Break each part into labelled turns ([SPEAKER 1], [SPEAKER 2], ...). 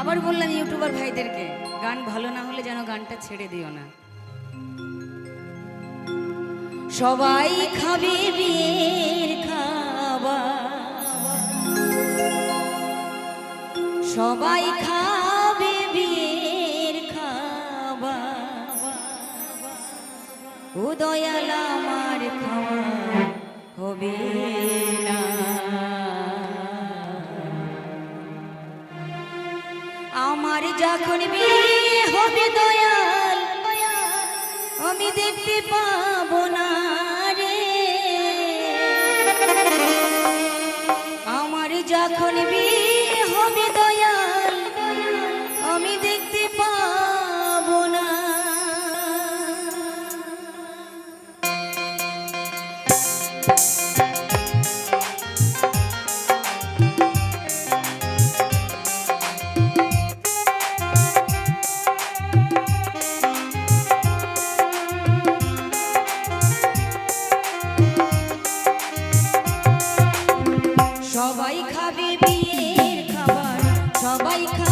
[SPEAKER 1] আবার বললাম ইউটিউবার ভাইদেরকে, গান ভালো না হলে যেন গানটা ছেড়ে দিও না। সবাই খাবে বিয়ের খাবার। সবাই খা যখন বিয়ে হবে দয়াল, আমি দেখতে পাবো না রে আমার যখন বিয়ে হবে দয়াল, আমি দেখতে পাবো না Thank you. সবাই খাবে বিয়ের খাবার সবাই খাবে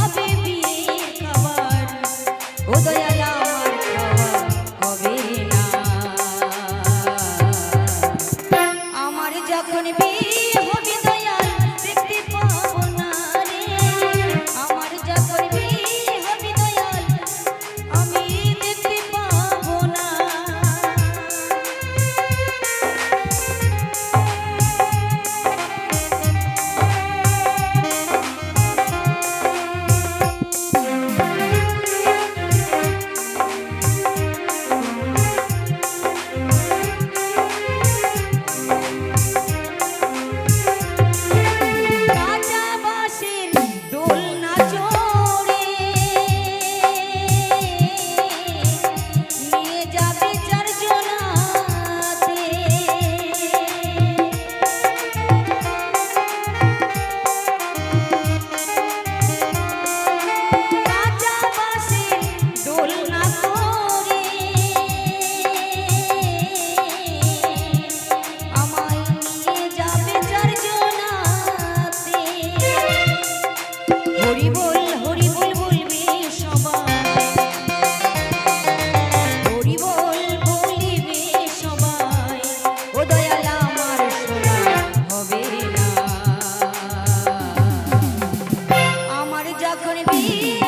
[SPEAKER 1] You.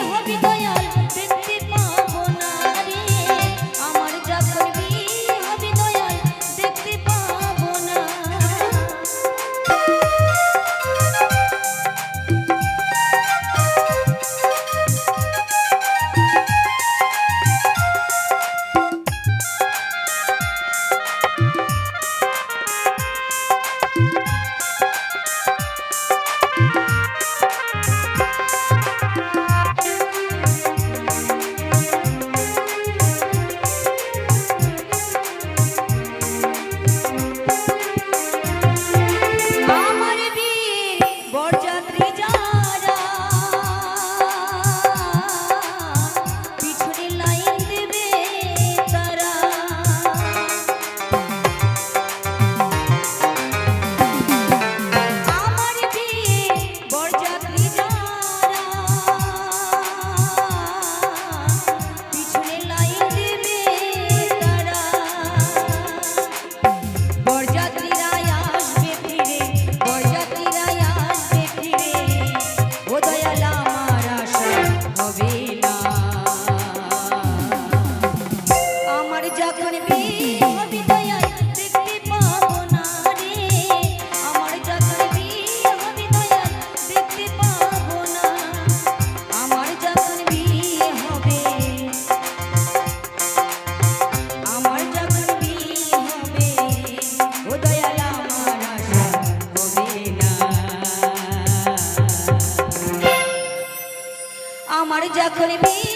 [SPEAKER 1] যখন মেয়ে